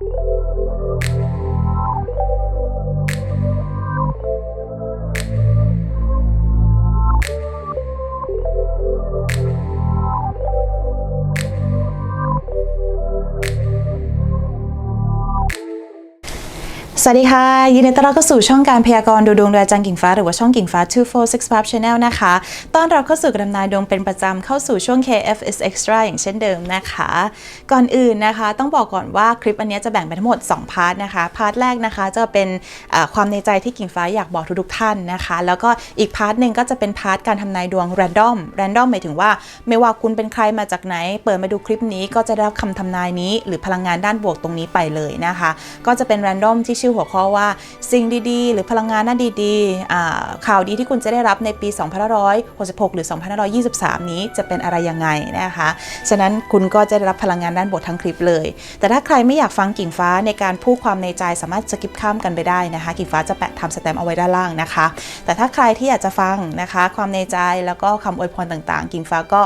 you สวัสดีค่ะ ยินดีต้อนรับเข้าสู่ช่องการพยากรณ์ดูดวงโดยอาจารย์กิ่งฟ้าหรือว่าช่องกิ่งฟ้า 2465 Channel นะคะ ต้อนรับเข้าสู่กำนายดวงเป็นประจำเข้าสู่ช่วง KFS Extra อย่างเช่นเดิมนะคะ ก่อนอื่นนะคะต้องบอกก่อนว่าคลิปอันนี้จะแบ่งเป็นทั้งหมด 2 พาร์ทนะคะ พาร์ทแรกนะคะจะเป็นความในใจที่กิ่งฟ้าอยากบอกทุกๆท่านนะคะ แล้วก็อีกพาร์ทหนึ่งก็จะเป็นพาร์ทการทำนายดวง random random หมายถึงว่า ไม่ว่าคุณเป็นใครมาจากไหน เปิดมาดูคลิปนี้ก็จะได้รับคำทำนายนี้ หรือพลังงานด้านบวกตรงนี้ไปเลยนะคะ ก็จะเป็น random ที่ชื่อหัวข้อว่าสิ่งดีๆ หรือพลังงานน่าดีๆ ข่าวดีที่คุณจะได้รับในปี 2566 หรือ 2523 นี้จะเป็นอะไรยังไงนะคะ ฉะนั้นคุณก็จะได้รับพลังงานด้านบวกทั้งคลิปเลย แต่ถ้าใครไม่อยากฟังกิ่งฟ้าในการพูดความในใจสามารถสกิปข้ามกันไปได้นะคะ กิ่งฟ้าจะแปะทำสแตมป์เอาไว้ด้านล่างนะคะ แต่ถ้าใครที่อยากจะฟังนะคะ ความในใจแล้วก็คำอวยพรต่างๆ กิ่งฟ้าก็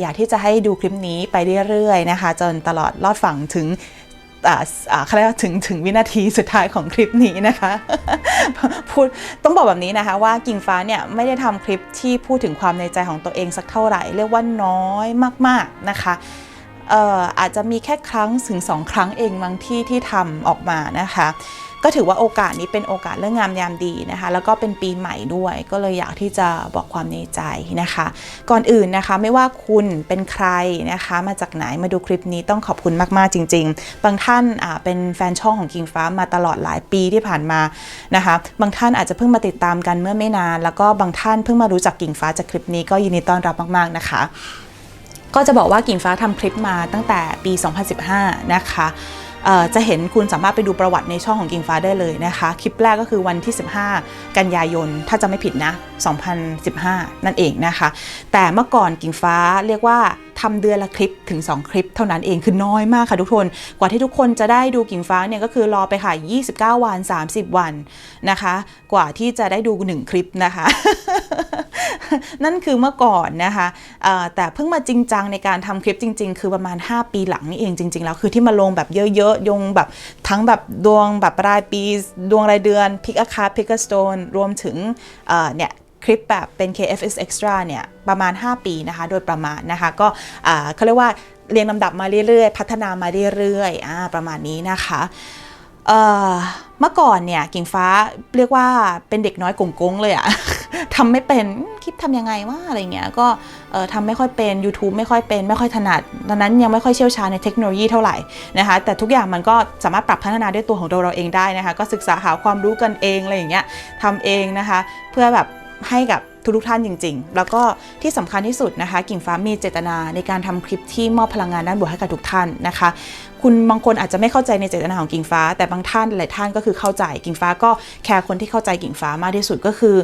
อยากที่จะให้ดูคลิปนี้ไปเรื่อยๆนะคะ จนตลอดรอดฝั่งถึง เขาเรียกว่าถึงถึงวินาทีสุดท้ายของคลิปนี้นะคะ พูดต้องบอกแบบนี้นะคะว่ากิ่งฟ้าเนี่ยไม่ได้ทำคลิปที่พูดถึงความในใจของตัวเองสักเท่าไหร่ เรียกว่าน้อยมากๆนะคะเอ่ออาจจะมีแค่ครั้งถึงสองครั้งเองบางที่ที่ทำออกมานะคะ ก็ถือว่าโอกาสนี้เป็นโอกาสเรื่องงามยามดีนะคะ แล้วก็เป็นปีใหม่ด้วย ก็เลยอยากที่จะบอกความในใจนะคะ ก่อนอื่นนะคะไม่ว่าคุณเป็นใครนะคะ มาจากไหนมาดูคลิปนี้ต้องขอบคุณมากๆจริง ๆ บางท่านอ่าเป็นแฟนช่องของกิงฟ้ามาตลอดหลายปีที่ผ่านมานะคะ บางท่านอาจจะเพิ่งมาติดตามกันเมื่อไม่นาน แล้วก็บางท่านเพิ่งมารู้จักกิ่งฟ้าจากคลิปนี้ก็ยินดีต้อนรับมากๆนะคะ ก็จะบอกว่ากิ่งฟ้าทำคลิปมาตั้งแต่ปี 2015 นะคะ จะเห็นคุณสามารถไปดูประวัติในช่องของกิงฟ้าได้เลยนะคะ คลิปแรกก็คือวันที่ 15 กันยายน ถ้าจะไม่ผิดนะ 2015 นั่นเองนะคะ แต่เมื่อก่อนกิงฟ้าเรียกว่า ทำเดือนละคลิปถึง 2 คลิปเท่านั้นเองคือน้อยมากค่ะทุกคน กว่าที่ทุกคนจะได้ดูกิ่งฟ้าเนี่ยก็คือรอไปค่ะ 29 วัน 30 วันนะคะ กว่าที่จะได้ดู 1 คลิปนะคะ นั่นคือเมื่อก่อนนะคะแต่เพิ่งมาจริงจังในการทำคลิปจริง ๆ คือประมาณ 5 ปีหลังนี่เองจริง ๆ แล้วคือที่มาลงแบบเยอะๆยงแบบทั้งแบบดวงแบบรายปี ดวงรายเดือนพิกอาคาพิกสโตนรวมถึงเนี่ย ลิปแบบเป็น KFS Extra เนี่ยประมาณ 5 ปีนะคะโดยประมาณนะคะก็เขาเรียกว่าเรียงลำดับมาเรื่อยๆ พัฒนามาเรื่อยๆประมาณนี้นะคะเมื่อก่อนเนี่ยกิ่งฟ้าเรียกว่าเป็นเด็กน้อยกงกงเลยอะทำไม่เป็นคลิปทำยังไงว่าอะไรเงี้ยก็ทำไม่ค่อยเป็น YouTube ไม่ค่อยเป็นไม่ค่อยถนัดดังนั้นยังไม่ค่อยเชี่ยวชาญในเทคโนโลยีเท่าไหร่นะคะแต่ทุกอย่างมันก็สามารถปรับพัฒนาด้วยตัวของตัวเราเองได้นะคะก็ศึกษาหาความรู้กันเองอะไรอย่างเงี้ยทำเองนะคะเพื่อแบบ ให้กับทุกท่านจริง ๆ แล้วก็ที่สำคัญที่สุดนะคะ กิ่งฟ้ามีเจตนาในการทำคลิปที่มอบพลังงานด้านบวกให้กับทุกท่านนะคะ คุณบางคนอาจจะไม่เข้าใจในเจตนาของกิ่งฟ้า แต่บางท่านหลายท่านก็คือเข้าใจกิ่งฟ้าก็แคร์คนที่เข้าใจกิ่งฟ้ามากที่สุดก็คือ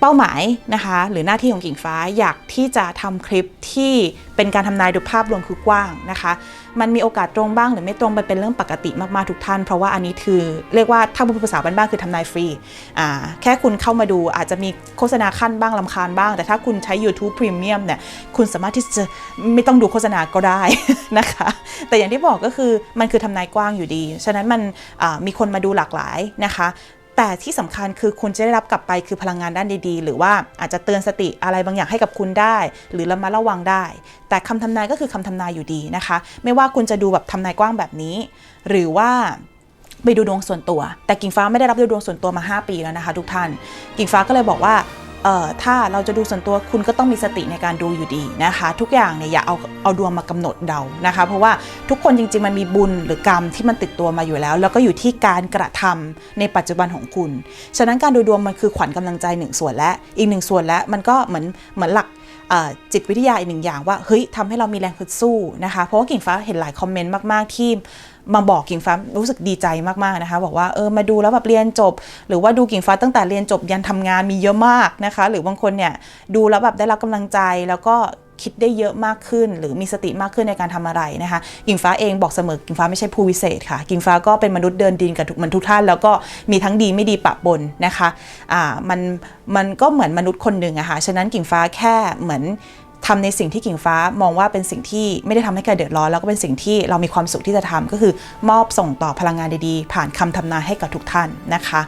เป้าหมายนะคะหรือหน้าที่ของกิ่งฟ้าอยากที่จะทำคลิปที่เป็นการทำนายดยภาพรวมคือกว้างนะคะ มันมีโอกาสตรงบ้างหรือไม่ตรงมันเป็นเรื่องปกติมากๆทุกท่าน เพราะว่าอันนี้คือเรียกว่าถ้าพูดภาษาบ้านๆคือทำนายฟรีอ่าแค่คุณเข้ามาดูอาจจะมีโฆษณาขั้นบ้างลำคาญบ้าง แต่ถ้าคุณใช้ YouTube Premium เนี่ยคุณสามารถที่จะไม่ต้องดูโฆษณาก็ได้นะคะ แต่อย่างที่บอกก็คือมันคือทำนายกว้างอยู่ดี ฉะนั้นมันมีคนมาดูหลากหลายนะคะ แต่ที่สำคัญคือคุณจะได้รับกลับไปคือพลังงานด้านดีๆ หรือว่าอาจจะเตือนสติอะไรบางอย่างให้กับคุณได้ หรือระมัดระวังได้ แต่คำทำนายก็คือคำทำนายอยู่ดีนะคะ ไม่ว่าคุณจะดูแบบทำนายกว้างแบบนี้ หรือว่าไปดูดวงส่วนตัว แต่กิ่งฟ้าไม่ได้รับดูดวงส่วนตัวมา 5 ปีแล้วนะคะ ทุกท่าน กิ่งฟ้าก็เลยบอกว่า ถ้าเราจะดูส่วนตัวคุณก็ต้องมีสติในการดูอยู่ดีนะคะ ทุกอย่างเนี่ยอย่าเอาเอาดวงมากำหนดเดานะคะ เพราะว่าทุกคนจริงๆมันมีบุญหรือกรรมที่มันติดตัวมาอยู่แล้ว แล้วก็อยู่ที่การกระทำในปัจจุบันของคุณ ฉะนั้นการดูดวงมันคือขวัญกำลังใจหนึ่งส่วนและอีกหนึ่งส่วนและมันก็เหมือนเหมือนหลักจิตวิทยาอีกหนึ่งอย่างว่าเฮ้ยทำให้เรามีแรงฮึดสู้นะคะ เพราะว่ากิ่งฟ้าเห็นหลายคอมเมนต์มากๆที่ มาบอกกิ่งฟ้ารู้สึกดีใจมากๆนะคะ บอกว่าเออมาดูแล้วแบบเรียนจบ หรือว่าดูกิ่งฟ้าตั้งแต่เรียนจบยันทำงานมีเยอะมากนะคะ หรือบางคนเนี่ยดูแล้วแบบได้รับกำลังใจแล้วก็คิดได้เยอะมากขึ้น หรือมีสติมากขึ้นในการทำอะไรนะคะกิ่งฟ้าเองบอกเสมอกิ่งฟ้าไม่ใช่ผู้วิเศษค่ะ กิ่งฟ้าก็เป็นมนุษย์เดินดินกับทุกมือนทุกท่าน แล้วก็มีทั้งดีไม่ดีปะปนนะคะอ่ามันมันก็เหมือนมนุษย์คนหนึ่งอะค่ะฉะนั้นกิ่งฟ้าแค่เหมือน ทำในสิ่งที่กิ่งฟ้ามองว่าเป็นสิ่งที่ไม่ได้ทำให้ใครเดือดร้อน แล้วก็เป็นสิ่งที่เรามีความสุขที่จะทำก็คือมอบส่งต่อพลังงานดีๆ ผ่านคำทำนายให้กับทุกท่านนะคะ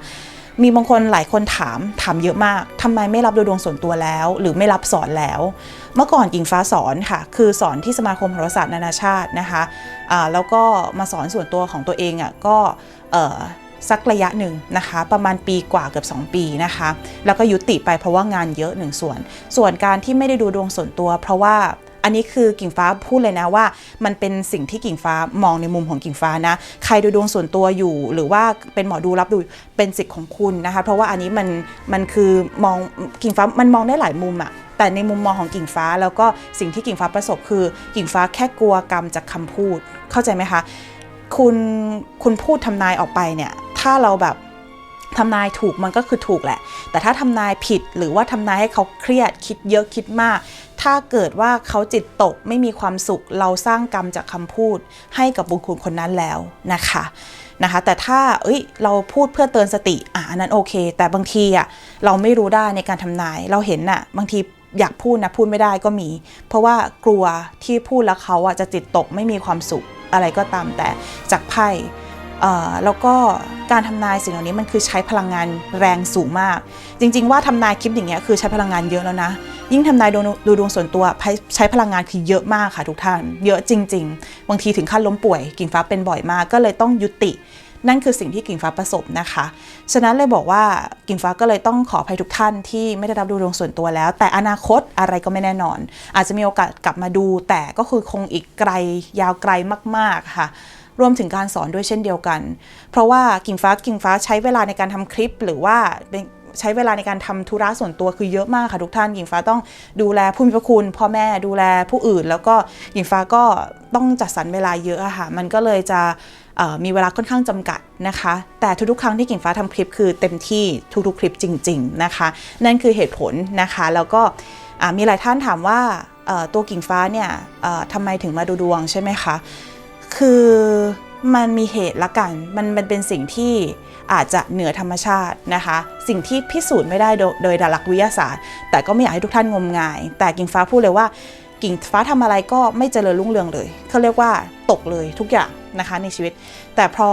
มีบางคนหลายคนถามถามเยอะมากทำไมไม่รับดูดวงส่วนตัวแล้ว หรือไม่รับสอนแล้ว เมื่อก่อนกิ่งฟ้าสอนค่ะ คือสอนที่สมาคมโหราศาสตร์นานาชาตินะคะอ่าแล้วก็มาสอนส่วนตัวของตัวเองอะก็ สักระยะหนึ่งนะคะ ประมาณปีกว่าเกือบ 2 ปีนะคะ แล้วก็ยุติไปเพราะว่างานเยอะหนึ่งส่วน ส่วนการที่ไม่ได้ดูดวงส่วนตัว เพราะว่าอันนี้คือกิ่งฟ้าพูดเลยนะว่า มันเป็นสิ่งที่กิ่งฟ้ามองในมุมของกิ่งฟ้านะ ใครดูดวงส่วนตัวอยู่ หรือว่าเป็นหมอดูรับดูเป็นสิทธิ์ของคุณนะคะ เพราะว่าอันนี้มันมันคือมองกิ่งฟ้ามันมองได้หลายมุมอะแต่ในมุมมองของกิ่งฟ้าแล้วก็สิ่งที่กิ่งฟ้าประสบคือ กิ่งฟ้าแค่กลัวกรรมจากคำพูด เข้าใจไหมคะ คุณคุณพูดทำนายออกไปเนี่ย ถ้าเราแบบทำนายถูกมันก็คือถูกแหละ แต่ถ้าทำนายผิดหรือว่าทำนายให้เขาเครียดคิดเยอะคิดมาก ถ้าเกิดว่าเขาจิตตกไม่มีความสุข เราสร้างกรรมจากคำพูด ให้กับบุคคลคนนั้นแล้วนะคะนะคะ แต่ถ้าเอ้ยเราพูดเพื่อเตือนสติอะอันนั้นโอเค แต่บางทีอะเราไม่รู้ได้ในการทำนายเราเห็นน่ะบางทีอยากพูดนะพูดไม่ได้ก็มี เพราะว่ากลัวที่พูดแล้วเขาอะจะจิตตกไม่มีความสุขอะไรก็ตามแต่จากไพ่ แล้วก็การทำนายสิ่งเหล่านี้มันคือใช้พลังงานแรงสูงมาก จริง ๆ ว่าทำนายคลิปอย่างเงี้ยคือใช้พลังงานเยอะแล้วนะ ยิ่งทำนายดูดวงส่วนตัวใช้ใช้พลังงานคือเยอะมากค่ะทุกท่าน เยอะจริง ๆ บางทีถึงขั้นล้มป่วยกิ่งฟ้าเป็นบ่อยมากก็เลยต้องยุติ นั่นคือสิ่งที่กิ่งฟ้าประสบนะคะ ฉะนั้นเลยบอกว่ากิ่งฟ้าก็เลยต้องขออภัยทุกท่านที่ไม่ได้รับดูดวงส่วนตัวแล้ว แต่อนาคตอะไรก็ไม่แน่นอน อาจจะมีโอกาสกลับมาดู แต่ก็คือคงอีกไกลยาวไกลมาก ๆค่ะ รวมถึงการสอนด้วยเช่นเดียวกัน เพราะว่ากิ่งฟ้ากิ่งฟ้าใช้เวลาในการทำคลิปหรือว่าใช้เวลาในการทำธุระส่วนตัวคือเยอะมากค่ะทุกท่านหญิงฟ้าต้องดูแลผู้มีพระคุณพ่อแม่ดูแลผู้อื่น แล้วก็หญิงฟ้าก็ต้องจัดสรรเวลาเยอะค่ะมันก็เลยจะมีเวลาค่อนข้างจำกัดนะคะ แต่ทุกๆ ครั้งที่กิ่งฟ้าทำคลิปคือเต็มที่ทุกๆ คลิปจริง ๆนะคะ นั่นคือเหตุผลนะคะ แล้วก็มีหลายท่านถามว่าตัวกิ่งฟ้าเนี่ยทำไมถึงมาดูดวงใช่ไหมคะ คือมันมีเหตุละกัน มันมันเป็นสิ่งที่อาจจะเหนือธรรมชาตินะคะ สิ่งที่พิสูจน์ไม่ได้โดยดยหลักวิทยาศาสตร์ แต่ก็ไม่อยากให้ทุกท่านงมงาย แต่กิ่งฟ้าพูดเลยว่า กิ่งฟ้าทำอะไรก็ไม่เจริญรุ่งเรืองเลยเขาเรียกว่าตกเลยทุกอย่างนะคะในชีวิต แต่พอ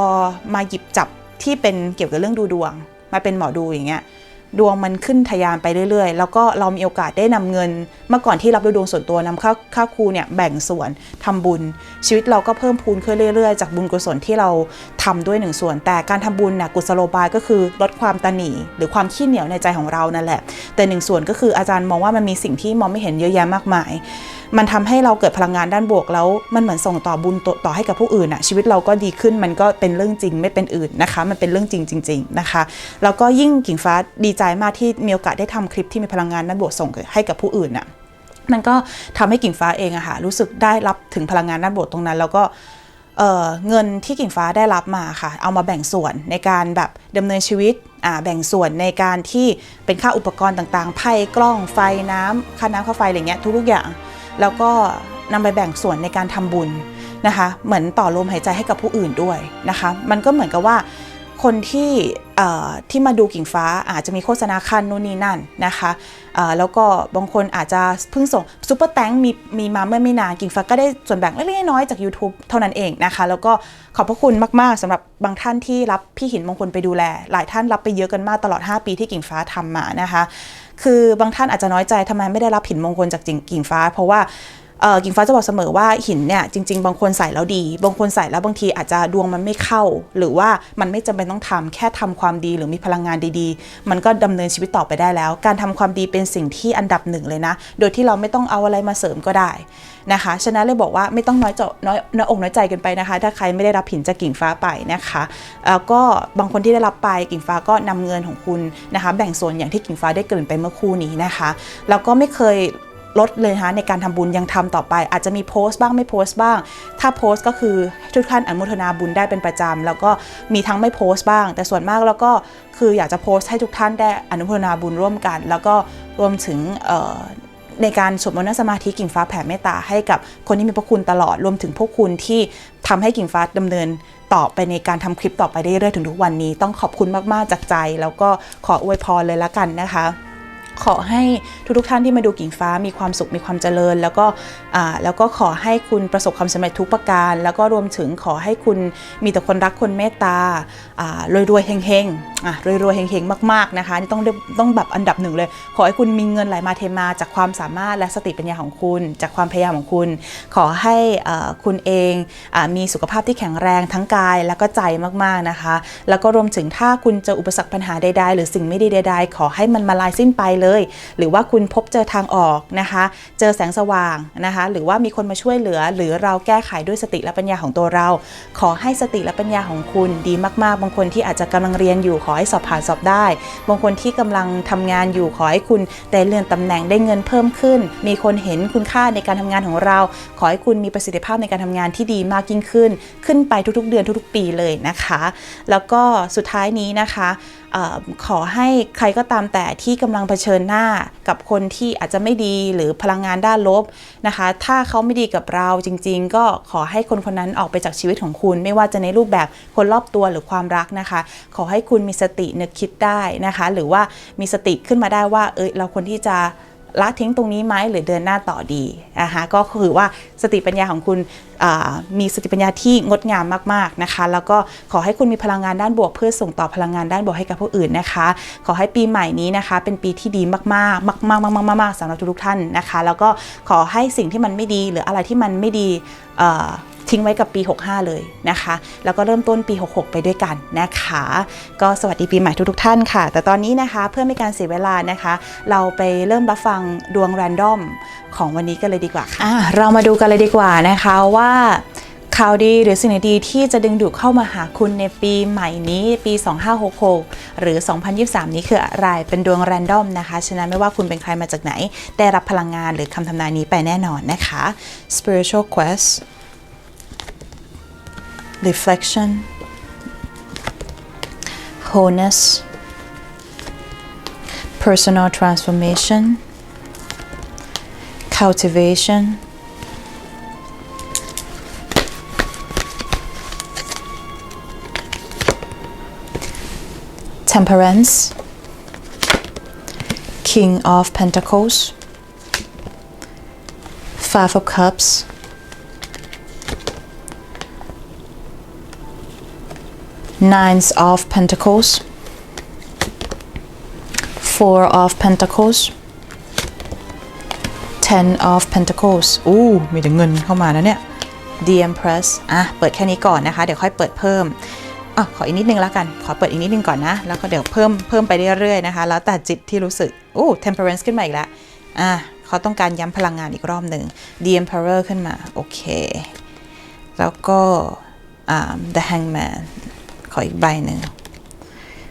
มาหยิบจับที่เป็นเกี่ยวกับเรื่องดูดวง มาเป็นหมอดูอย่างเงี้ย ดวงมันขึ้นทยานไปเรื่อยๆ แล้วก็เรามีโอกาสได้นำเงิน เมื่อก่อนที่รับดูดวงส่วนตัวนำค่าค่าครูเนี่ยแบ่งส่วนทำบุญ ชีวิตเราก็เพิ่มพูนขึ้นเรื่อยๆ จากบุญกุศลที่เราทำด้วยหนึ่งส่วน แต่การทำบุญเนี่ยกุศโลบายก็คือลดความตะหนีหรือความขี้เหนียวในใจของเรานั่นแหละ แต่หนึ่งส่วนก็คืออาจารย์มองว่ามันมีสิ่งที่มองไม่เห็นเยอะแยะมากมายมันทำให้เราเกิดพลังงานด้านบวกแล้ว มันเหมือนส่งต่อบุญต่อต่อให้กับผู้อื่นอะชีวิตเราก็ดีขึ้นมันก็เป็นเรื่องจริงไม่เป็นอื่นนะคะ มันเป็นเรื่องจริงจริง ๆ นะคะ แล้วก็ยิ่งกิ่งฟ้าดีใจมากที่มีโอกาสได้ทำคลิปที่มีพลังงานด้านบวกส่งให้กับผู้อื่นอะมันก็ทำให้กิ่งฟ้าเองอะค่ะรู้สึกได้รับถึงพลังงานด้านบวกตรงนั้น แล้วก็เเงินที่กิ่งฟ้าได้รับมาค่ะ เอามาแบ่งส่วนในการแบบดำเนินชีวิตอ่าแบ่งส่วนในการที่เป็นค่าอุปกรณ์ต่างๆ ไพ่กล้องไฟน้ำค่าน้ำค่าไฟอะไรเงี้ยทุกๆอย่าง แล้วก็นำไปแบ่งส่วนในการทำบุญนะคะ เหมือนต่อลมหายใจให้กับผู้อื่นด้วยนะคะ มันก็เหมือนกับว่าคนที่ที่มาดูกิ่งฟ้าอาจจะมีโฆษณาคันนู่นนี่นั่นนะคะแล้วก็บางคนอาจจะเพิ่งส่งซูเปอร์แตงมีมีมาเมื่อไม่นานกิ่งฟ้าก็ได้ส่วนแบ่งเล็กๆน้อยๆจาก YouTube เท่านั้นเองนะคะ แล้วก็ขอบพระคุณมากๆสำหรับบางท่านที่รับพี่หินมงคลไปดูแล หลายท่านรับไปเยอะกันมากตลอด 5 ปีที่กิ่งฟ้าทำมานะคะ คือบางท่านอาจจะน้อยใจทำไมไม่ได้รับหินมงคลจากจิงกิ่งฟ้า เพราะว่า กิ่งฟ้าจะบอกเสมอว่าหินเนี่ยจริง ๆ บางคนใส่แล้วดี บางคนใส่แล้วบางทีอาจจะดวงมันไม่เข้า หรือว่ามันไม่จำเป็นต้องทำแค่ทำความดีหรือมีพลังงานดีๆ มันก็ดำเนินชีวิตต่อไปได้แล้ว การทำความดีเป็นสิ่งที่อันดับหนึ่งเลยนะ โดยที่เราไม่ต้องเอาอะไรมาเสริมก็ได้นะคะฉะนั้นเลยบอกว่าไม่ต้องน้อยจน้อยน้อยอกน้อยใจกันไปนะคะ ถ้าใครไม่ได้รับหินจากกิ่งฟ้าไปนะคะแล้วก็บางคนที่ได้รับไปกิ่งฟ้าก็นำเงินของคุณนะคะ แบ่งส่วนอย่างที่กิ่งฟ้าได้เกริ่นไปเมื่อคู่นี้นะคะแล้วก็ไม่เคย ลดเลยนะในการทำบุญยังทำต่อไป อาจจะมีโพสต์บ้างไม่โพสต์บ้าง ถ้าโพสต์ก็คือทุกท่านอนุโมทนาบุญได้เป็นประจำแล้วก็มีทั้งไม่โพสต์บ้าง แต่ส่วนมากแล้วก็คืออยากจะโพสต์ให้ทุกท่านได้อนุโมทนาบุญร่วมกัน แล้วก็รวมถึงเอ่อในการสวดมนต์สมาธิกิ่งฟ้าแผ่เมตตาให้กับคนที่มีพระคุณตลอดรวมถึงพวกคุณที่ทำให้กิ่งฟ้าดำเนินต่อไปในการทำคลิปต่อไปได้เรื่อยๆถึงทุกวันนี้ ต้องขอบคุณมากๆจากใจ แล้วก็ขออวยพรเลยละกันนะคะ ขอให้ทุกๆท่านที่มาดูกิ่งฟ้ามีความสุขมีความเจริญ แล้วก็แล้วก็ขอให้คุณประสบความสำเร็จทุกประการ แล้วก็รวมถึงขอให้คุณมีแต่คนรักคนเมตตาอ่ารวยๆเฮงๆอ่ารวยๆเฮงมากๆนะคะต้องต้องแบบอันดับหนึ่งเลย ขอให้คุณมีเงินไหลมาเทมาจากความสามารถและสติปัญญาของคุณ จากความพยายามของคุณ ขอให้คุณเองอมีสุขภาพที่แข็งแรงทั้งกายแล้วก็ใจมากๆนะคะ แล้วก็รวมถึงถ้าคุณเจออุปสรรคปัญหาใดๆ หรือสิ่งไม่ดีใด ๆ ขอให้มันมาลายสิ้นไปเลยหรือว่าคุณพบเจอทางออกนะคะ เจอแสงสว่างนะคะ หรือว่ามีคนมาช่วยเหลือ หรือเราแก้ไขด้วยสติและปัญญาของตัวเรา ขอให้สติและปัญญาของคุณดีมากๆ บางคนที่อาจจะกำลังเรียนอยู่ขอให้สอบผ่านสอบได้ บางคนที่กำลังทำงานอยู่ขอให้คุณได้เลื่อนตำแหน่งได้เงินเพิ่มขึ้น มีคนเห็นคุณค่าในการทำงานของเรา ขอให้คุณมีประสิทธิภาพในการทำงานที่ดีมากยิ่งขึ้น ขึ้นไปทุกๆ เดือนทุกๆ ปีเลยนะคะ แล้วก็สุดท้ายนี้นะคะ ขอให้ใครก็ตามแต่ที่กำลังเผชิญหน้ากับคนที่อาจจะไม่ดีหรือพลังงานด้านลบนะคะ ถ้าเขาไม่ดีกับเราจริง ๆ ก็ขอให้คนคนนั้นออกไปจากชีวิตของคุณ ไม่ว่าจะในรูปแบบคนรอบตัวหรือความรักนะคะ ขอให้คุณมีสตินึกคิดได้นะคะ หรือว่ามีสติขึ้นมาได้ว่าเอยเราควรที่จะ ละทิ้งตรงนี้ไหมหรือเดินหน้าต่อดีนะคะก็คือว่าสติปัญญาของคุณมีสติปัญญาที่งดงามมากๆนะคะ แล้วก็ขอให้คุณมีพลังงานด้านบวก เพื่อส่งต่อพลังงานด้านบวกให้กับผู้อื่นนะคะ ขอให้ปีใหม่นี้นะคะ เป็นปีที่ดีมากๆมากๆมากๆสำหรับทุกท่านนะคะ แล้วก็ขอให้สิ่งที่มันไม่ดีหรืออะไรที่มันไม่ดี ทิ้งไว้กับปี 65 เลยนะคะ แล้วก็เริ่มต้นปี 66 ไปด้วยกันนะคะ ก็สวัสดีปีใหม่ทุกๆท่านค่ะ แต่ตอนนี้นะคะเพื่อไม่การเสียเวลานะคะ เราไปเริ่มรับฟังดวงแรนดอมของวันนี้กันเลยดีกว่าค่ะอะเรามาดูกันเลยดีกว่านะคะว่าข่าวดีหรือสิ่งดีที่จะดึงดูดเข้ามาหาคุณในปีใหม่นี้ปี 2566 หรือ 2023 นี้คืออะไร เป็นดวงแรนดอมนะคะ ฉะนั้นไม่ว่าคุณเป็นใครมาจากไหน ได้รับพลังงานหรือคำทำนายนี้ไปแน่นอนนะคะ spiritual quest reflection, wholeness, personal transformation, cultivation, temperance, king of pentacles, five of cups, Nines of Pentacles, Four of Pentacles, Ten of Pentacles อู้มีแต่เงินเข้ามานะเนี่ย The Empress อะ เปิดแค่นี้ก่อนนะคะ เดี๋ยวค่อยเปิดเพิ่มอะขออีกนิดนึงแล้วกัน ขอเปิดอีกนิดนึงก่อนนะ แล้วก็เดี๋ยวเพิ่มเพิ่มไปเรื่อยๆนะคะ แล้วแต่จิตที่รู้สึกอู้ Temperance ขึ้นมาอีกแล้ว อะเขาต้องการย้ำพลังงานอีกรอบหนึ่ง The Emperor ขึ้นมา โอเค แล้วก็อ่า The Hangman ขออีกใบหนึ่ง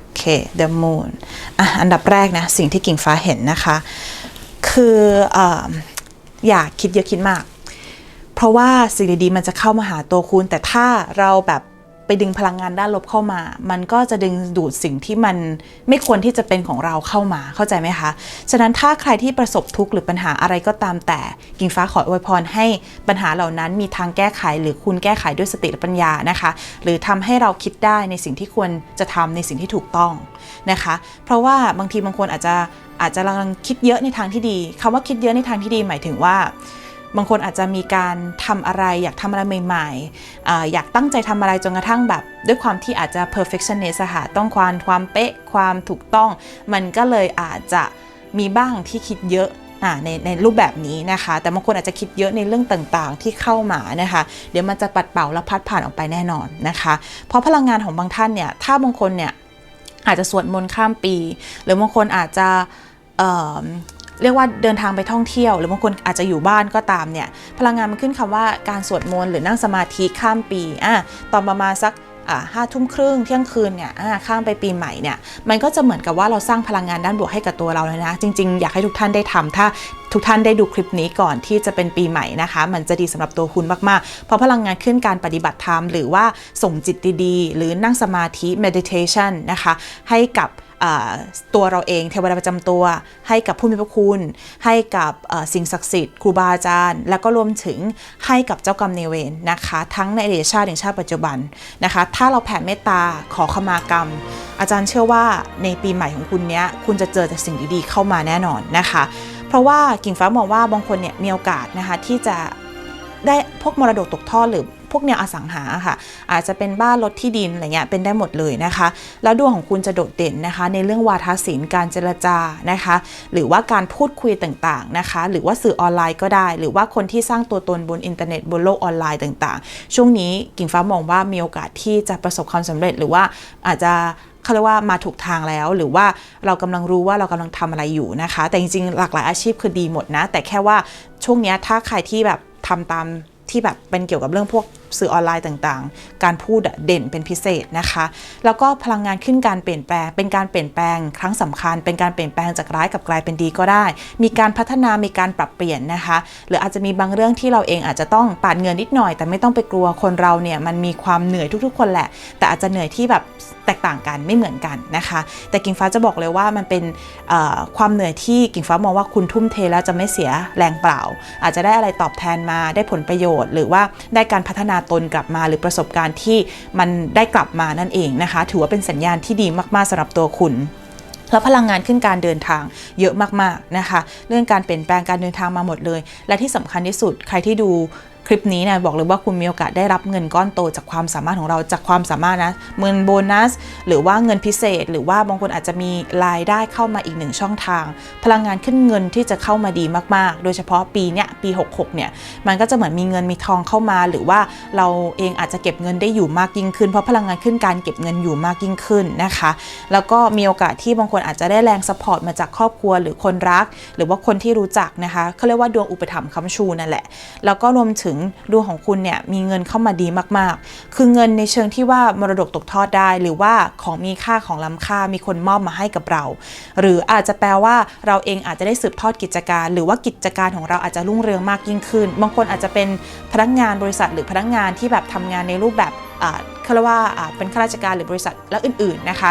โอเค The Moon อะอันดับแรกนะ สิ่งที่กิ่งฟ้าเห็นนะคะ คือออย่าคิดเยอะคิดมาก เพราะว่าสิ่งดีๆมันจะเข้ามาหาตัวคุณ แต่ถ้าเราแบบ ไปดึงพลังงานด้านลบเข้ามา มันก็จะดึงดูดสิ่งที่มันไม่ควรที่จะเป็นของเราเข้ามา เข้าใจไหมคะ ฉะนั้นถ้าใครที่ประสบทุกข์หรือปัญหาอะไรก็ตามแต่ กิ่งฟ้าขออวยพรให้ปัญหาเหล่านั้นมีทางแก้ไข หรือคุณแก้ไขด้วยสติและปัญญานะคะ หรือทำให้เราคิดได้ในสิ่งที่ควรจะทำในสิ่งที่ถูกต้องนะคะ เพราะว่าบางทีบางคนอาจจะอาจจะกำลังคิดเยอะในทางที่ดีคำว่าคิดเยอะในทางที่ดีหมายถึงว่า บางคนอาจจะมีการทำอะไรอยากทำอะไรใหม่ๆออยากตั้งใจทำอะไรจนกระทั่งแบบ ด้วยความที่อาจจะ perfectionist ค่ะต้องความความเป๊ะความถูกต้อง มันก็เลยอาจจะมีบ้างที่คิดเยอะในในรูปแบบนี้นะคะ แต่บางคนอาจจะคิดเยอะในเรื่องต่างๆ ที่เข้ามานะคะ เดี๋ยวมันจะปัดเป่าและพัดผ่านออกไปแน่นอนนะคะ เพราะพลังงานของบางท่านเนี่ย ถ้าบางคนเนี่ยอาจจะสวดมนต์ข้ามปี หรือบางคนอาจจะ เรียกว่าเดินทางไปท่องเที่ยว หรือบางคนอาจจะอยู่บ้านก็ตามเนี่ยพลังงานมันขึ้นคำว่าการสวดมนต์หรือนั่งสมาธิข้ามปีอะตอนประมาณสักห้าทุ่มครึ่งเที่ยงคืนเนี่ยอะข้ามไปปีใหม่เนี่ยมันก็จะเหมือนกับว่าเราสร้างพลังงานด้านบวกให้กับตัวเราเลยนะ จริง ๆ อยากให้ทุกท่านได้ทำถ้าทุกท่านได้ดูคลิปนี้ก่อนที่จะเป็นปีใหม่นะคะ มันจะดีสำหรับตัวคุณมากๆ เพราะพลังงานขึ้นการปฏิบัติธรรม หรือว่าส่งจิตดีๆ หรือนั่งสมาธิ meditation นะคะ ให้กับ ตัวเราเองเทวดาประจำตัว ให้กับผู้มีพระคุณ ให้กับสิ่งศักดิ์สิทธิ์ครูบาอาจารย์ แล้วก็รวมถึงให้กับเจ้ากรรมนายเวรนะคะ ทั้งในอดีตชาติถึงชาติปัจจุบันนะคะ ถ้าเราแผ่เมตตาขอขมากรรม อาจารย์เชื่อว่าในปีใหม่ของคุณเนี้ยคุณจะเจอแต่สิ่งดีๆเข้ามาแน่นอนนะคะ เพราะว่ากิ่งฟ้ามองว่าบางคนเนี่ยมีโอกาสนะคะที่จะได้พวกมรดกตกทอดหรือ พวกแนวอสังหาค่ะ อาจจะเป็นบ้านรถที่ดินอะไรเงี้ยเป็นได้หมดเลยนะคะ แล้วดวงของคุณจะโดดเด่นนะคะ ในเรื่องวาทศิลป์การเจรจานะคะ หรือว่าการพูดคุยต่างๆนะคะ หรือว่าสื่อออนไลน์ก็ได้ หรือว่าคนที่สร้างตัวตนบนอินเทอร์เน็ตบนโลกออนไลน์ต่างๆ ช่วงนี้กิ่งฟ้ามองว่ามีโอกาสที่จะประสบความสำเร็จหรือว่าอาจจะเขาเรียกว่ามาถูกทางแล้วหรือว่าเรากำลังรู้ว่าเรากำลังทำอะไรอยู่นะคะ แต่จริงๆ หลากหลายอาชีพคือดีหมดนะ แต่แค่ว่าช่วงนี้ถ้าใครที่แบบทำตามที่แบบเป็นเกี่ยวกับเรื่องพวก สื่อออนไลน์ต่างๆ การพูดเด่นเป็นพิเศษนะคะ แล้วก็พลังงานขึ้นการเปลี่ยนแปลง เป็นการเปลี่ยนแปลงครั้งสำคัญ เป็นการเปลี่ยนแปลงจากร้ายกับกลายเป็นดีก็ได้ มีการพัฒนา มีการปรับเปลี่ยนนะคะ หรืออาจจะมีบางเรื่องที่เราเองอาจจะต้องปาดเงินนิดหน่อย แต่ไม่ต้องไปกลัวคนเราเนี่ยมันมีความเหนื่อยทุกๆ คนแหละ แต่อาจจะเหนื่อยที่แบบแตกต่างกันไม่เหมือนกันนะคะ แต่กิ่งฟ้าจะบอกเลยว่ามันเป็นความเหนื่อยที่กิ่งฟ้ามองว่าคุณทุ่มเทแล้วจะไม่เสียแรงเปล่า อาจจะได้อะไรตอบแทนมาได้ผลประโยชน์ หรือว่าได้การพัฒนาตนกลับมา หรือประสบการณ์ที่มันได้กลับมานั่นเองนะคะ ถือว่าเป็นสัญญาณที่ดีมากๆสำหรับตัวคุณแล้วพลังงานขึ้นการเดินทางเยอะมากๆนะคะ เรื่องการเปลี่ยนแปลงการเดินทางมาหมดเลย และที่สำคัญที่สุดใครที่ดู คลิปนี้เนี่ยบอกเลยว่าคุณมีโอกาสได้รับเงินก้อนโตจากความสามารถของเราจากความสามารถนะเงินโบนัส หรือว่าเงินพิเศษ หรือว่าบางคนอาจจะมีรายได้เข้ามาอีกหนึ่งช่องทาง พลังงานขึ้นเงินที่จะเข้ามาดีมากๆ โดยเฉพาะปีเนี้ยปี 66 เนี่ยมันก็จะเหมือนมีเงินมีทองเข้ามา หรือว่าเราเองอาจจะเก็บเงินได้อยู่มากยิ่งขึ้น เพราะพลังงานขึ้นการเก็บเงินอยู่มากยิ่งขึ้นนะคะ แล้วก็มีโอกาสที่บางคนอาจจะได้แรงสปอร์ตมาจากครอบครัวหรือคนรัก หรือว่าคนที่รู้จักนะคะเขาเรียกว่าดวงอุปถัมภ์ค้ำชูนั่นแหละแล้วก็รวมถึงดวงของคุณเนี่ยมีเงินเข้ามาดีมากๆ คือเงินในเชิงที่ว่ามรดกตกทอดได้ หรือว่าของมีค่าของล้ำค่ามีคนมอบมาให้กับเรา หรืออาจจะแปลว่าเราเองอาจจะได้สืบทอดกิจการ หรือว่ากิจการของเราอาจจะรุ่งเรืองมากยิ่งขึ้น บางคนอาจจะเป็นพนักงานบริษัทหรือพนักงานที่แบบทำงานในรูปแบบเขาเรียกว่าเป็นข้าราชการหรือบริษัทและอื่นๆนะคะ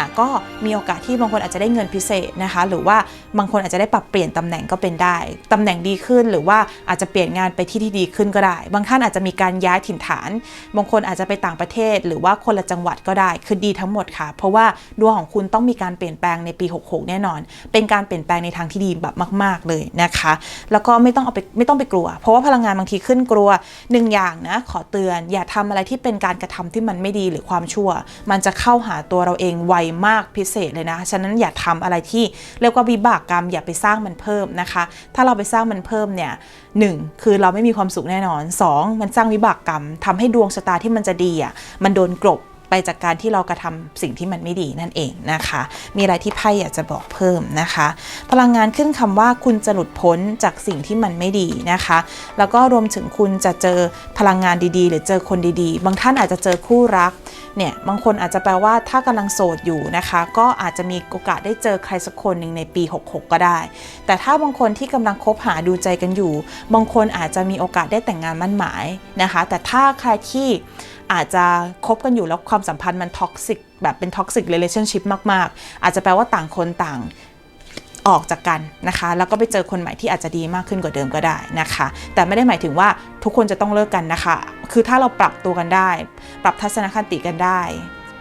ะก็มีโอกาสที่บางคนอาจจะได้เงินพิเศษนะคะ หรือว่าบางคนอาจจะได้ปรับเปลี่ยนตำแหน่งก็เป็นได้ตำแหน่งดีขึ้นหรือว่าอาจจะเปลี่ยนงานไปที่ที่ดีขึ้นก็ได้ บางท่านอาจจะมีการย้ายถิ่นฐาน บางคนอาจจะไปต่างประเทศ หรือว่าคนละจังหวัดก็ได้ คือดีทั้งหมดค่ะ เพราะว่าดวงของคุณต้องมีการเปลี่ยนแปลงในปี 66 แน่นอน เป็นการเปลี่ยนแปลงในทางที่ดีแบบมาก ๆ เลยนะคะ แล้วก็ไม่ต้องเอาไปไม่ต้องไปกลัว เพราะว่าพลังงานบางทีขึ้นกลัวหนึ่งอย่างนะขอเตือน อย่าทำอะไรที่เป็นการกระทำที่มันไม่ดีหรือความชั่ว มันจะเข้าหาตัวเราเองไวมากพิเศษเลยนะ ฉะนั้นอย่าทำอะไรที่เรียกว่าวิบากกรรมอย่าไปสร้างมันเพิ่มนะคะ ถ้าเราไปสร้างมันเพิ่มเนี่ยหนึ่งคือเราไม่มีความสุขแน่นอนสองมันสร้างวิบากกรรมทำให้ดวงชะตาที่มันจะดีอะมันโดนกลบ ไปจากการที่เรากระทำสิ่งที่มันไม่ดีนั่นเองนะคะ มีอะไรที่ไพ่อยากจะบอกเพิ่มนะคะ พลังงานขึ้นคำว่าคุณจะหลุดพ้นจากสิ่งที่มันไม่ดีนะคะ แล้วก็รวมถึงคุณจะเจอพลังงานดีๆ หรือเจอคนดีๆ บางท่านอาจจะเจอคู่รักเนี่ยบางคนอาจจะแปลว่าถ้ากำลังโสดอยู่นะคะ ก็อาจจะมีโอกาสได้เจอใครสักคนหนึ่งในปี 66 ก็ได้ แต่ถ้าบางคนที่กำลังคบหาดูใจกันอยู่ บางคนอาจจะมีโอกาสได้แต่งงานมั่นหมายนะคะ แต่ถ้าใครที่ อาจจะคบกันอยู่แล้วความสัมพันธ์มันท็อกซิกแบบเป็นท็อกซิกเรล t i o n s h i p มากๆ อาจจะแปลว่าต่างคนต่างออกจากกันนะคะ แล้วก็ไปเจอคนใหม่ที่อาจจะดีมากขึ้นกว่าเดิมก็ได้นะคะ แต่ไม่ได้หมายถึงว่าทุกคนจะต้องเลิกกันนะคะ คือถ้าเราปรับตัวกันได้ ปรับทัศนคติกันได้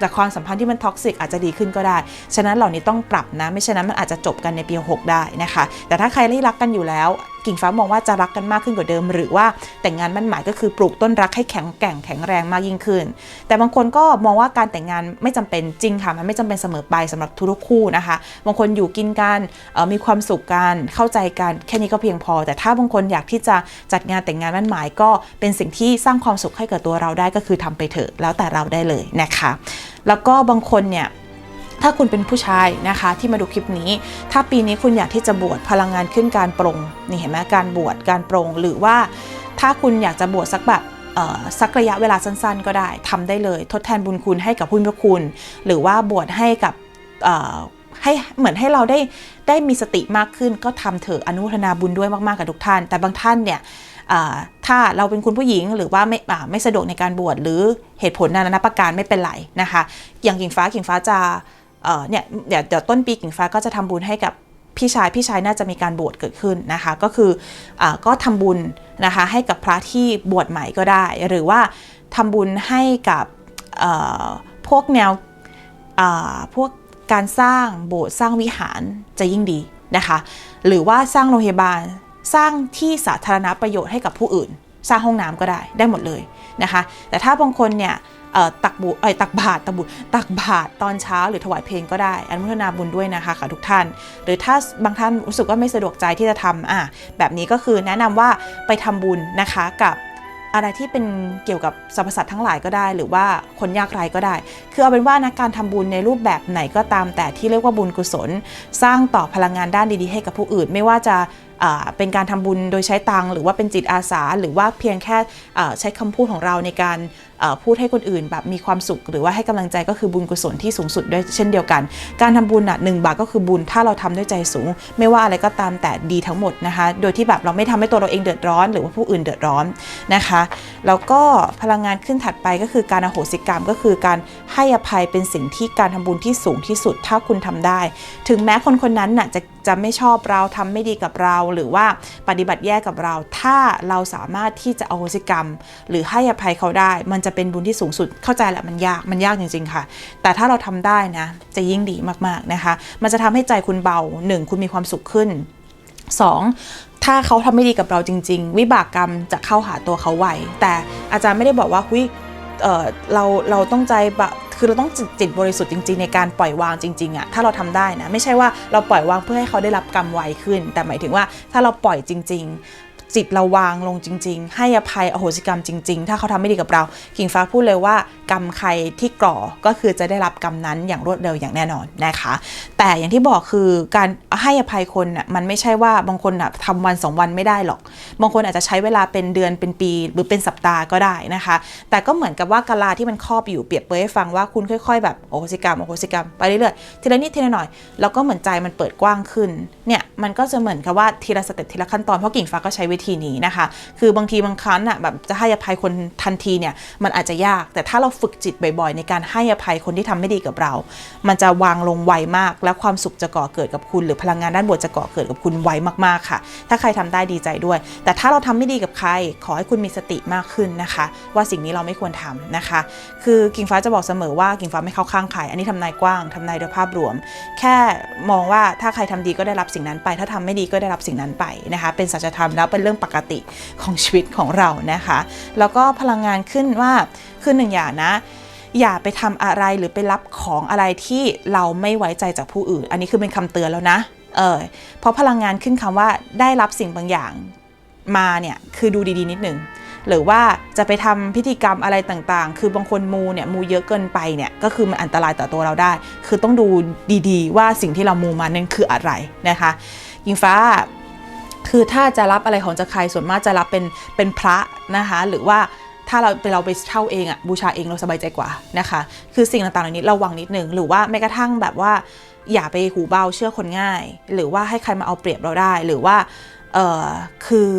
จากความสัมพันธ์ที่มันท็อกซิกอาจจะดีขึ้นก็ได้ ฉะนั้นเหล่านี้ต้องปรับนะ ไม่ฉะนั้นมันอาจจะจบกันในปี 6 ได้นะคะ แต่ถ้าใครที่รักกันอยู่แล้ว กิ่งฟ้ามองว่าจะรักกันมากขึ้นกว่าเดิม หรือว่าแต่งงานมั่นหมายก็คือปลูกต้นรักให้แข็งแกร่งแข็งแรงมากยิ่งขึ้น แต่บางคนก็มองว่าการแต่งงานไม่จำเป็นจริงค่ะมันไม่จำเป็นเสมอไปสำหรับทุกคู่นะคะ บางคนอยู่กินกันออมีความสุขกันเข้าใจกันแค่นี้ก็เพียงพอ แต่ถ้าบางคนอยากที่จะจัดงานแต่งงานมั่นหมายก็เป็นสิ่งที่สร้างความสุขให้กับตัวเราได้ก็คือทำไปเถอะแล้วแต่เราได้เลยนะคะ แล้วก็บางคนเนี่ย ถ้าคุณเป็นผู้ชายนะคะที่มาดูคลิปนี้ ถ้าปีนี้คุณอยากที่จะบวชพลังงานขึ้นการปรงนี่เห็นไหมการบวชการปรงหรือว่าถ้าคุณอยากจะบวชสักแบบสักระยะเวลาสั้นๆ ก็ได้ทำได้เลย ทดแทนบุญคุณให้กับผู้มีพระคุณ หรือว่าบวชให้กับให้เหมือนให้เราได้ได้มีสติมากขึ้น ก็ทำเถอะอนุทนาบุญด้วยมากๆกับทุกท่าน แต่บางท่านเนี่ยถ้าเราเป็นคุณผู้หญิงหรือว่าไม่ไม่สะดวกในการบวชหรือเหตุผลนานาประการไม่เป็นไรนะคะ อย่างกิ่งฟ้ากิ่งฟ้าจะ เออเนี่ยเดี๋ยวเดี๋ยวต้นปีกิ่งฟ้าก็จะทำบุญให้กับพี่ชายพี่ชายน่าจะมีการบวชเกิดขึ้นนะคะ ก็คืออก็ทำบุญนะคะให้กับพระที่บวชใหม่ก็ได้ หรือว่าทำบุญให้กับพวกแนวพวกการสร้างโบสถ์สร้างวิหารจะยิ่งดีนะคะ หรือว่าสร้างโรงพยาบาลสร้างที่สาธารณประโยชน์ให้กับผู้อื่น สร้างห้องน้ำก็ได้ได้หมดเลยนะคะ แต่ถ้าบางคนเนี่ย ตักบุเอ้ตักบาตรตักบุตักบาตรตอนเช้าหรือถวายเพลงก็ได้อนุโมทนาบุญด้วยนะคะค่ะทุกท่าน หรือถ้าบางท่านรู้สึกว่าไม่สะดวกใจที่จะทำอะแบบนี้ก็คือแนะนำว่าไปทำบุญนะคะกับอะไรที่เป็นเกี่ยวกับสรรพสัตว์ทั้งหลายก็ได้ หรือว่าคนยากไร้ก็ได้ คือเอาเป็นว่านะการทำบุญในรูปแบบไหนก็ตามแต่ที่เรียกว่าบุญกุศล สร้างต่อพลังงานด้านดีๆ ให้กับผู้อื่น ไม่ว่าจะเป็นการทำบุญโดยใช้ตังหรือว่าเป็นจิตอาสา หรือว่าเพียงแค่ใช้คำพูดของเราในการ พูดให้คนอื่นแบบมีความสุข หรือว่าให้กำลังใจก็คือบุญกุศลที่สูงสุดด้วยเช่นเดียวกัน การทำบุญอะหนึ่งบาทก็คือบุญถ้าเราทำด้วยใจสูง ไม่ว่าอะไรก็ตามแต่ดีทั้งหมดนะคะ โดยที่แบบเราไม่ทำให้ตัวเราเองเดือดร้อน หรือว่าผู้อื่นเดือดร้อนนะคะแล้วก็พลังงานขึ้นถัดไปก็คือการอโหสิกรรมก็คือการให้อภัยเป็นสิ่งที่การทำบุญที่สูงที่สุดถ้าคุณทำได้ ถึงแม้คนคนนั้นน่ะจะ จะไม่ชอบเราทำไม่ดีกับเรา หรือว่าปฏิบัติแย่กับเรา ถ้าเราสามารถที่จะอโหสิกรรม หรือให้อภัยเขาได้ มันจะเป็นบุญที่สูงสุดเข้าใจแหละมันยากมันยากจริง ๆ ค่ะ แต่ถ้าเราทำได้นะ จะยิ่งดีมากๆนะคะ มันจะทำให้ใจคุณเบาหนึ่งคุณมีความสุขขึ้น 2. ถ้าเขาทำไม่ดีกับเราจริง ๆ วิบากกรรมจะเข้าหาตัวเขาไวแต่อาจารย์ไม่ได้บอกว่าหุย เเราเราต้องใจบะคือเราต้องจิตจิตบริสุทธิ์จริง ๆ ในการปล่อยวางจริงๆอะถ้าเราทำได้นะไม่ใช่ว่าเราปล่อยวางเพื่อให้เขาได้รับกรรมไวขึ้น แต่หมายถึงว่าถ้าเราปล่อยจริง ๆ จิตเราวางลงจริง ๆ ให้อภัยอโหสิกรรมจริง ๆ ถ้าเขาทำไม่ดีกับเรา กิ่งฟ้าพูดเลยว่ากรรมใครที่ก่อก็คือจะได้รับกรรมนั้นอย่างรวดเร็วอย่างแน่นอนนะคะ แต่อย่างที่บอกคือการให้อภัยคนน่ะมันไม่ใช่ว่าบางคนน่ะทำวันสองวันไม่ได้หรอก บางคนอาจจะใช้เวลาเป็นเดือนเป็นปีหรือเป็นสัปดาห์ก็ได้นะคะ แต่ก็เหมือนกับว่ากะลาที่มันครอบอยู่เปรียบเปรยให้ฟังว่าคุณค่อย ๆ แบบโอโหสิกรรมโอโหสิกรรมไปเรื่อยๆทีละนิดทีละหน่อยแล้วก็เหมือนใจมันเปิดกว้างขึ้นเนี่ยมันก็จะเหมือนกับว่าทีละสเต็ปทีละขั้นตอนเพราะกิ่งฟ้าก็ใช้วิธีนี้นะคะ คือบางทีบางครั้งอะแบบจะให้อภัยคนทันทีเนี่ยมันอาจจะยาก แต่ถ้าเราฝึกจิตบ่อยๆ ในการให้อภัยคนที่ทำไม่ดีกับเรา มันจะวางลงไวมาก และความสุขจะก่อเกิดกับคุณ หรือพลังงานด้านบวกจะก่อเกิดกับคุณไวมากๆค่ะ ถ้าใครทำได้ดีใจด้วย แต่ถ้าเราทำไม่ดีกับใคร ขอให้คุณมีสติมากขึ้นนะคะ ว่าสิ่งนี้เราไม่ควรทำนะคะ คือกิ่งฟ้าจะบอกเสมอว่ากิ่งฟ้าไม่เข้าข้างใครอันนี้ทำนายกว้างทำนายโดยภาพรวม แค่มองว่าถ้าใครทำดีก็ได้รับสิ่งนั้นไป ถ้าทำไม่ดีก็ได้รับสิ่งนั้นไปนะคะ เป็นสัจธรรมแล้วเป็นเรื่องปกติของชีวิตของเรานะคะ แล้วก็พลังงานขึ้นว่าคือหนึ่งอย่างนะ อย่าไปทำอะไรหรือไปรับของอะไรที่เราไม่ไว้ใจจากผู้อื่น อันนี้คือเป็นคำเตือนแล้วนะเออเพราะพลังงานขึ้นคำว่าได้รับสิ่งบางอย่างมาเนี่ยคือดูดีๆ นิดหนึ่งหรือว่าจะไปทำพิธีกรรมอะไรต่างๆ คือบางคนมูเนี่ยมูเยอะเกินไปเนี่ยก็คือมันอันตรายต่อตัวเราได้ คือต้องดูดีๆ ว่าสิ่งที่เรามูมานั้นคืออะไรนะคะยิงฟ้า คือถ้าจะรับอะไรของจากใครส่วนมากจะรับเป็นเป็นพระนะคะ หรือว่าถ้าเราไปเราไปเช่าเองอะบูชาเองเราสบายใจกว่านะคะ คือสิ่งต่างๆเหล่านี้ระวังนิดนึงหรือว่าแม้กระทั่งแบบว่า อย่าไปหูเบาเชื่อคนง่าย หรือว่าให้ใครมาเอาเปรียบเราได้ หรือว่าเออคือ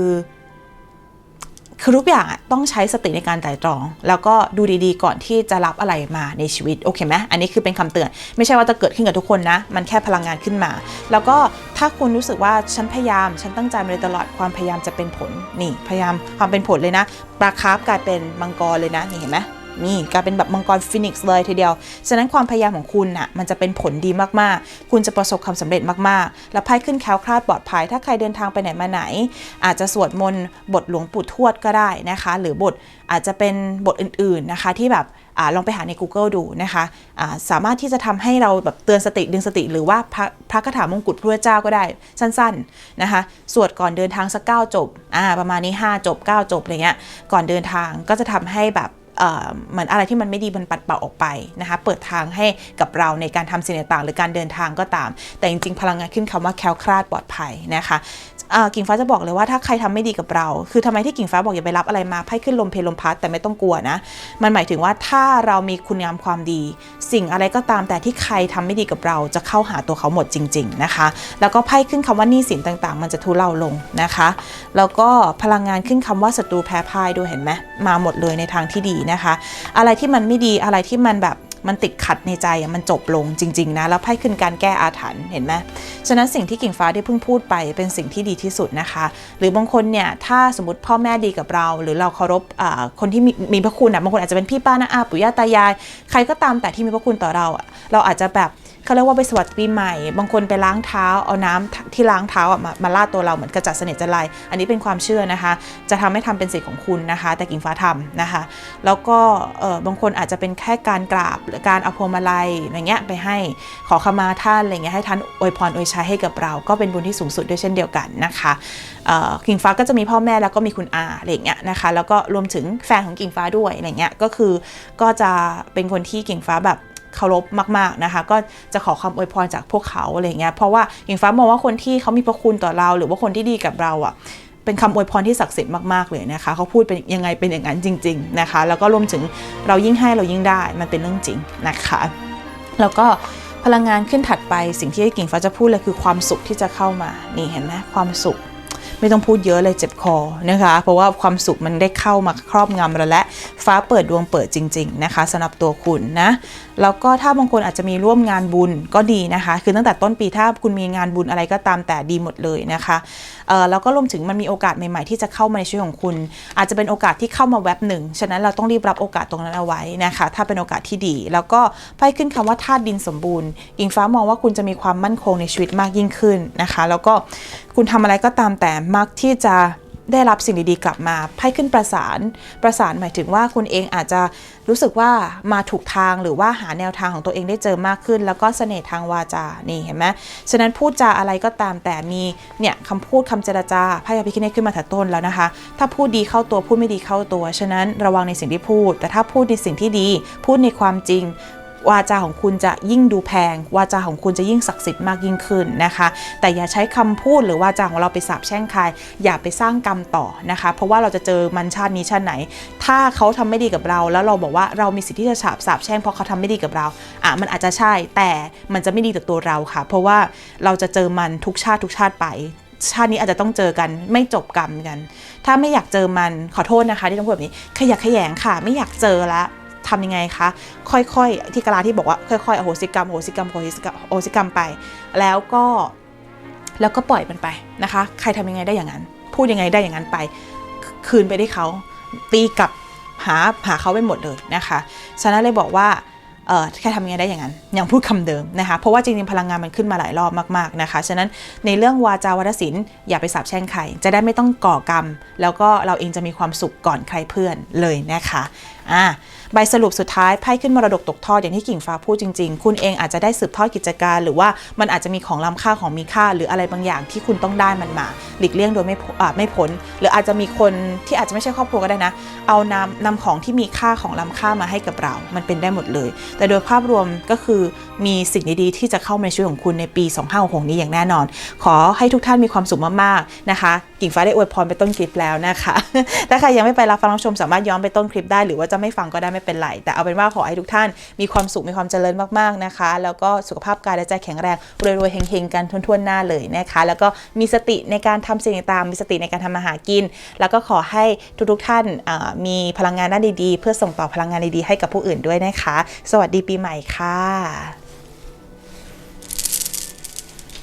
คือทุกอย่างต้องใช้สติในการไตร่ตรอง แล้วก็ดูดีๆ ก่อนที่จะรับอะไรมาในชีวิตโอเคไหมอันนี้คือเป็นคำเตือน ไม่ใช่ว่าจะเกิดขึ้นกับทุกคนนะ มันแค่พลังงานขึ้นมา แล้วก็ถ้าคุณรู้สึกว่าฉันพยายาม ฉันตั้งใจมาโดยตลอดความพยายามจะเป็นผลนี่พยายามความเป็นผลเลยนะปลาคาร์ฟกลายเป็นมังกรเลยนะนี่เห็นไหม นี่กลายเป็นแบบมังกรฟินิกซ์เลยทีเดียว ฉะนั้นความพยายามของคุณน่ะมันจะเป็นผลดีมากๆ คุณจะประสบความสำเร็จมากๆ แล้วไพ่ขึ้นแคล้วคลาดปลอดภัย ถ้าใครเดินทางไปไหนมาไหน อาจจะสวดมนต์บทหลวงปู่ทวดก็ได้นะคะ หรือบทอาจจะเป็นบทอื่นๆนะคะที่แบบอลองไปหาใน Google ดูนะคะะสามารถที่จะทำให้เราแบบเตือนสติดึงสติ หรือว่าพระพระคาถามงกุฎพระเจ้าก็ได้สั้นๆนะคะสวดก่อนเดินทางสักเก้าจบประมาณนี้ 5 จบ 9 จบอะไรเงี้ยก่อนเดินทางก็จะทำให้แบบ เหมือนอะไรที่มันไม่ดีมันปัดเป่าออกไปนะคะเปิดทางให้กับเราในการทำสิ่งต่างๆ หรือการเดินทางก็ตาม แต่จริงๆ พลังงานขึ้นคำว่าแคล้วคลาดปลอดภัยนะคะ กิ่งฟ้าจะบอกเลยว่าถ้าใครทำไม่ดีกับเรา คือทำไมที่กิ่งฟ้าบอกอย่าไปรับอะไรมาไพ่ขึ้นลมเพลลมพัดแต่ไม่ต้องกลัวนะ มันหมายถึงว่าถ้าเรามีคุณงามความดี สิ่งอะไรก็ตามแต่ที่ใครทำไม่ดีกับเราจะเข้าหาตัวเขาหมดจริง ๆนะคะ แล้วก็ไพ่ขึ้นคำว่าหนี้สินต่างๆ มันจะทุเลาลงนะคะ แล้วก็พลังงานขึ้นคำว่าศัตรูแพ้พ่ายด้วยเห็นไหมมาหมดเลยในทางที่ดีนะคะ อะไรที่มันไม่ดีอะไรที่มันแบบ มันติดขัดในใจมันจบลงจริง ๆ นะ แล้วไพ่ขึ้นการแก้อาถรรพ์เห็นไหมฉะนั้นสิ่งที่กิ่งฟ้าได้เพิ่งพูดไปเป็นสิ่งที่ดีที่สุดนะคะ หรือบางคนเนี่ยถ้าสมมติพ่อแม่ดีกับเรา หรือเราเคารพคนที่มีพระคุณอะบางคนอาจจะเป็นพี่ป้าน้าอาปู่ย่าตายาย ใครก็ตามแต่ที่มีพระคุณต่อเรา เราอาจจะแบบ เขาเรียกว่าไปสวัสดีปีใหม่ บางคนไปล้างเท้าเอาน้ำที่ล้างเท้าอะมามาลาดตัวเราเหมือนกระจัดเสนิทจันไรอันนี้เป็นความเชื่อนะคะ จะทำให้ทำเป็นสิทธิ์ของคุณนะคะ แต่กิ่งฟ้าทำนะคะ แล้วก็เออบางคนอาจจะเป็นแค่การกราบหรือการเอาพวงมาลัยอย่างเงี้ยไปให้ขอขมาท่านอะไรเงี้ยให้ท่านอวยพรอวยชัยให้กับเรา ก็เป็นบุญที่สูงสุดด้วยเช่นเดียวกันนะคะกิ่งฟ้าก็จะมีพ่อแม่แล้วก็มีคุณอาอะไรเงี้ยนะคะแล้วก็รวมถึงแฟนของกิ่งฟ้าด้วยอะไรเงี้ยก็คือก็จะเป็นคนที่กิ่งฟ้าแบบ เคารพมาก ๆนะคะ ก็จะขอคำอวยพรจากพวกเขาอะไรเงี้ยเพราะว่ากิ่งฟ้ามองว่าคนที่เขามีพระคุณต่อเรา หรือว่าคนที่ดีกับเราอะเป็นคำอวยพรที่ศักดิ์สิทธิ์มากๆเลยนะคะเขาพูดเป็นยังไงเป็นอย่างนั้นจริง ๆนะคะ แล้วก็รวมถึงเรายิ่งให้เรายิ่งได้มันเป็นเรื่องจริงนะคะ แล้วก็พลังงานขึ้นถัดไปสิ่งที่กิ่งฟ้าจะพูดเลยคือความสุขที่จะเข้ามานี่เห็นไหมความสุขไม่ต้องพูดเยอะเลยเจ็บคอนะคะ เพราะว่าความสุขมันได้เข้ามาครอบงำเราและฟ้าเปิดดวงเปิดจริง ๆ นะคะสำหรับตัวคุณนะ แล้วก็ถ้าบางคนอาจจะมีร่วมงานบุญก็ดีนะคะ คือตั้งแต่ต้นปีถ้าคุณมีงานบุญอะไรก็ตามแต่ดีหมดเลยนะคะเอ่อแล้วก็รวมถึงมันมีโอกาสใหม่ๆ ที่จะเข้ามาในชีวิตของคุณ อาจจะเป็นโอกาสที่เข้ามาแวบหนึ่งฉะนั้นเราต้องรีบรับโอกาสตรงนั้นเอาไว้นะคะ ถ้าเป็นโอกาสที่ดี แล้วก็ไพ่ขึ้นคำว่าธาตุดินสมบูรณ์อิงฟ้ามองว่าคุณจะมีความมั่นคงในชีวิตมากยิ่งขึ้นนะคะ แล้วก็คุณทำอะไรก็ตามแต่มักที่จะ ได้รับสิ่งดีๆกลับมาไพ่ขึ้นประสาน ประสานหมายถึงว่าคุณเองอาจจะรู้สึกว่ามาถูกทางหรือว่าหาแนวทางของตัวเองได้เจอมากขึ้น แล้วก็เสน่ห์ทางวาจา นี่เห็นไหมฉะนั้นพูดจาอะไรก็ตามแต่มีเนี่ยคำพูดคำเจรจาไพ่อภิคเนตขึ้นมาแต่ต้นแล้วนะคะ ถ้าพูดดีเข้าตัวพูดไม่ดีเข้าตัว ฉะนั้นระวังในสิ่งที่พูด แต่ถ้าพูดในสิ่งที่ดี พูดในความจริง วาจาของคุณจะยิ่งดูแพง วาจาของคุณจะยิ่งศักดิ์สิทธิ์มากยิ่งขึ้นนะคะ แต่อย่าใช้คำพูดหรือวาจาของเราไปสาปแช่งใครอย่าไปสร้างกรรมต่อนะคะ เพราะว่าเราจะเจอมันชาตินี้ชาติไหน ถ้าเขาทำไม่ดีกับเรา แล้วเราบอกว่าเรามีสิทธิ์ที่จะสาปสาปแช่งเพราะเขาทำไม่ดีกับเราอะมันอาจจะใช่แต่มันจะไม่ดีต่อตัวเราค่ะ เพราะว่าเราจะเจอมันทุกชาติทุกชาติไปชาตินี้อาจจะต้องเจอกันไม่จบกรรมกัน ถ้าไม่อยากเจอมันขอโทษนะคะที่ต้องพูดแบบนี้ขยักขยงค่ะ ไม่อยากเจอละ ทำยังไงคะ ค่อยๆ ที่กะลาที่บอกว่าค่อยๆอโหสิกรรมอโหสิกรรมอโหสิกรรมอโหสิกรรมไป แล้วก็แล้วก็ปล่อยมันไปนะคะ ใครทำยังไงได้อย่างนั้น พูดยังไงได้อย่างนั้นไป คืนไปที่เขาตีกลับหาหาเขาไปหมดเลยนะคะฉะนั้นเลยบอกว่าเออแค่ทำยังไงได้อย่างนั้นยังพูดคำเดิมนะคะ เพราะว่าจริงๆ พลังงานมันขึ้นมาหลายรอบมากๆนะคะ ฉะนั้นในเรื่องวาจาวัฒศิลป์อย่าไปสาบแช่งใคร จะได้ไม่ต้องก่อกรรม แล้วก็เราเองจะมีความสุขก่อนใครเพื่อนเลยนะคะ อ่า ใบสรุปสุดท้ายไพ่ขึ้นมรดกตกทอดอย่างที่กิ่งฟ้าพูดจริง ๆ คุณเองอาจจะได้สืบทอดกิจการ หรือว่ามันอาจจะมีของล้ำค่าของมีค่า หรืออะไรบางอย่างที่คุณต้องได้มันมา หลีกเลี่ยงโดยไม่พ้นอ่าไม่พ้นหรืออาจจะมีคนที่อาจจะไม่ใช่ครอบครัวก็ได้นะ เอานำนำของที่มีค่าของล้ำค่ามาให้กับเรา มันเป็นได้หมดเลย แต่โดยภาพรวมก็คือมีสิ่งดีๆ ที่จะเข้ามาในชีวิตของคุณในปี 2566 นี้อย่างแน่นอน ขอให้ทุกท่านมีความสุขมากๆนะคะ กิ่งฟ้าได้อวยพรไปต้นคลิปแล้วนะคะ ถ้าใครยังไม่ไปรับฟังรับชมสามารถย้อนไปต้นคลิปได้หรือว่าจะไม่ฟังก็ได้ไม่เป็นไร แต่เอาเป็นว่าขอให้ทุกท่านมีความสุขมีความเจริญมากๆนะคะ แล้วก็สุขภาพกายและใจแข็งแรงรวยๆเฮงๆกันทั่วๆหน้าเลยนะคะ แล้วก็มีสติในการทำสิ่งต่างๆมีสติในการทำมาหากิน แล้วก็ขอให้ทุกๆท่านมีพลังงานด้านดีๆ เพื่อส่งต่อพลังงานดีๆให้กับผู้อื่นด้วยนะคะ สวัสดีปีใหม่ค่ะ